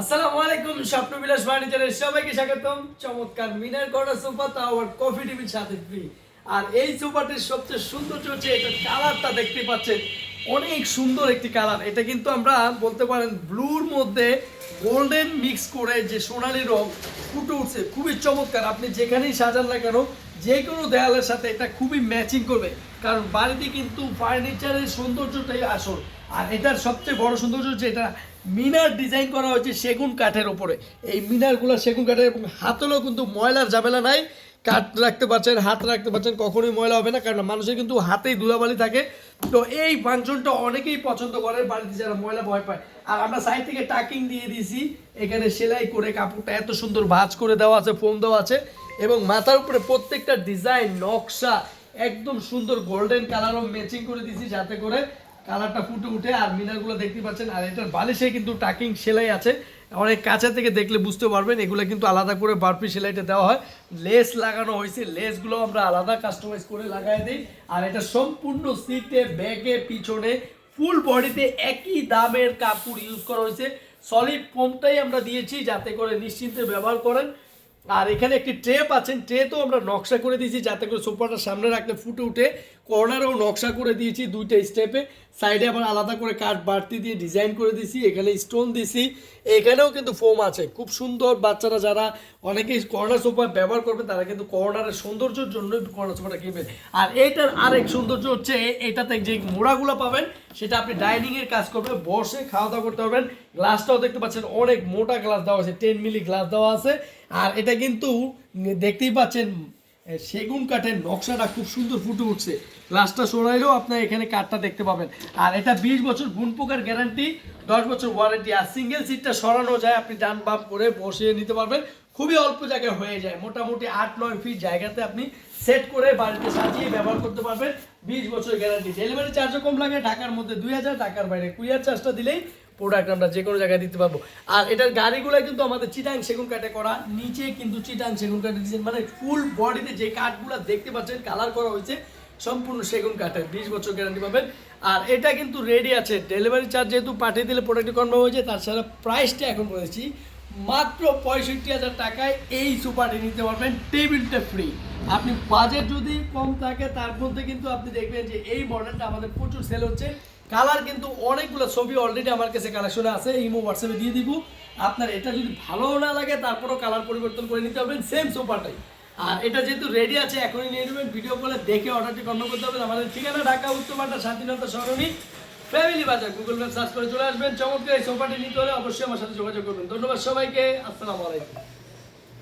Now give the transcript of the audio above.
আসসালামু আলাইকুম স্বপ্ন বিলাস ফার্নিচারের সবাইকে স্বাগতম। চমৎকার মিনার সোফা তা আবার কফি টেবিল সাথে আর এই সোফাটির সবচেয়ে সৌন্দর্য হচ্ছে এটা কালারটা দেখতে পাচ্ছেন। অনেক সুন্দর একটি কালার এটা কিন্তু আমরা বলতে পারেন ব্লুর মধ্যে গোল্ডেন মিক্স করে যে সোনালি রং ফুটে উঠছে। খুবই চমৎকার। আপনি যেখানেই সাজান না কেন যে কোনো দেয়ালের সাথে এটা খুবই ম্যাচিং করবে। কারণ বাড়িতে কিন্তু ফার্নিচারের সৌন্দর্যটাই আসল। আর এটার সবচেয়ে বড় সৌন্দর্য হচ্ছে এটা মিনার ডিজাইন করা হয়েছে সেগুন কাঠের ওপরে এই মিনারগুলো সেগুন কাঠের এবং হাতলেও কিন্তু ময়লার ঝামেলা নাই। কাঠ রাখতে পারছেন, হাত রাখতে পারছেন, কখনোই ময়লা হবে না কারণ মানুষের কিন্তু হাতেই ধুলাবালি থাকে। তো এই ফাংশনটা অনেকেই পছন্দ করে বাড়িতে যারা ময়লা ভয় পায়। আর আমরা সাইড থেকে টাকিং দিয়ে দিয়েছি, এখানে সেলাই করে কাপড়টা এত সুন্দর ভাঁজ করে দেওয়া আছে, ফোম দেওয়া আছে, এবং মাথার উপরে প্রত্যেকটা ডিজাইন, নকশা, একদম সুন্দর গোল্ডেন কালারও ম্যাচিং করে দিয়েছি যাতে করে কালারটা ফুটে উঠে। আর মিনারগুলো দেখতে পাচ্ছেন, আর এটার বালিশে কিন্তু টাকিং সেলাই আছে। অনেক কাছে থেকে দেখলে বুঝতে পারবেন, এগুলো কিন্তু আলাদা করে বারপি সেলাইটা দেওয়া হয়। লেস লাগানো হয়েছে, লেসগুলো আমরা আলাদা কাস্টমাইজ করে লাগাই দিই। আর এটা সম্পূর্ণ সিটে, ব্যাগে, পিছনে ফুল বডিতে একই দামের কাপড় ইউজ করা হয়েছে। সলিড ফোমটাই আমরা দিয়েছি যাতে করে নিশ্চিন্তে ব্যবহার করেন। আর এখানে একটি ট্রে পাচ্ছেন ট্রে তো আমরা নকশা করে দিয়েছি যাতে করে সোফাটা সামনে রাখলে ফুটে উঠে কর্নারেও নকশা করে দিয়েছি দুইটা স্টেপে সাইডে আবার আলাদা করে কাঠ বাড়তি দিয়ে ডিজাইন করে দিছি, এখানে স্টোন দিয়েছি এখানেও কিন্তু ফোম আছে। খুব সুন্দর বাচ্চারা যারা অনেকেই কর্নার সোফা ব্যবহার করবে, তারা কিন্তু কর্নারের সৌন্দর্যের জন্য কর্নার সোফাটা কিনবেন। আর এইটার আরেক সৌন্দর্য হচ্ছে, এটাতে যে মোড়াগুলো পাবেন, সেটা আপনি ডাইনিং এর কাজ করবে, বসে খাওয়া দাওয়া করতে পারবেন। গ্লাসটাও দেখতে পাচ্ছেন, অনেক মোটা গ্লাস দেওয়া আছে টেন মিলি গ্লাস দেওয়া আছে। আর এটা কিন্তু দেখতেই পাচ্ছেন সেগুন কাঠের নকশাটা খুব সুন্দর ফুটে উঠছে। গ্লাসটা সরাইলেও আপনার এখানে কাঠটা দেখতে পাবেন। আর এটা বিশ বছর গুণ পোকার গ্যারান্টি দশ বছর ওয়ারেন্টি আর সিঙ্গেল সিটটা সরানো যায়, আপনি ডান বাম করে বসিয়ে নিতে পারবেন। খুবই অল্প জায়গায় হয়ে যায়। মোটামুটি আট, নয় ফিট জায়গাতে আপনি সেট করে বাড়িতে সাজিয়ে ব্যবহার করতে পারবেন। বিশ বছর গ্যারান্টি ডেলিভারি চার্জও কম লাগে, ঢাকার মধ্যে দুই হাজার টাকার বাইরে। কুরিয়ার চার্জটা দিলেই প্রোডাক্ট আমরা যে কোনো জায়গায় দিতে পারব। আর এটার গাড়িগুলো কিন্তু আমাদের চিটাং সেগুন কাঠে করা, নিচে কিন্তু চিটাং সেগুন কাঠে ডিজাইন মানে ফুল বডিতে যে কাঠগুলো দেখতে পাচ্ছেন কালার করা হয়েছে, সম্পূর্ণ সেগুন কাঠের, বিশ বছর গ্যারান্টি পাবেন। আর এটা কিন্তু রেডি আছে। ডেলিভারি চার্জ যেহেতু পাঠিয়ে দিলে প্রোডাক্টটি কনফার্ম হয়েছে সাথে প্রাইসটা এখন বলেছি, মাত্র পঁয়ষট্টি হাজার টাকায় এই সুপারটি নিতে পারবেন টেবিলটা ফ্রি আপনি বাজেট যদি কম থাকে, তার মধ্যে কিন্তু আপনি দেখবেন যে এই মডেলটা আমাদের প্রচুর সেল হচ্ছে। কালার কিন্তু অনেকগুলো ছবি অলরেডি আমার কাছে কালেকশনে আছে ইমো হোয়াটসঅ্যাপে দিয়ে দিব। আপনার এটা যদি ভালো না লাগে, তারপরেও কালার পরিবর্তন করে নিতে পারবেন সেম সোফাটাই আর এটা যেহেতু রেডি আছে, এখনই নিয়ে নেবেন ভিডিও কলে দেখে অর্ডারটি কনফার্ম করতে হবে। আমাদের ঠিকানা ঢাকা উত্তরপাটা শান্তিনগর, সরণি। ফ্যামিলি বাজার গুগল ম্যাপ সার্চ করে চলে আসবেন। চমৎকার এই সোফাটি নিতে হলে অবশ্যই আমার সাথে যোগাযোগ করবেন। ধন্যবাদ সবাইকে, আসসালামু আলাইকুম।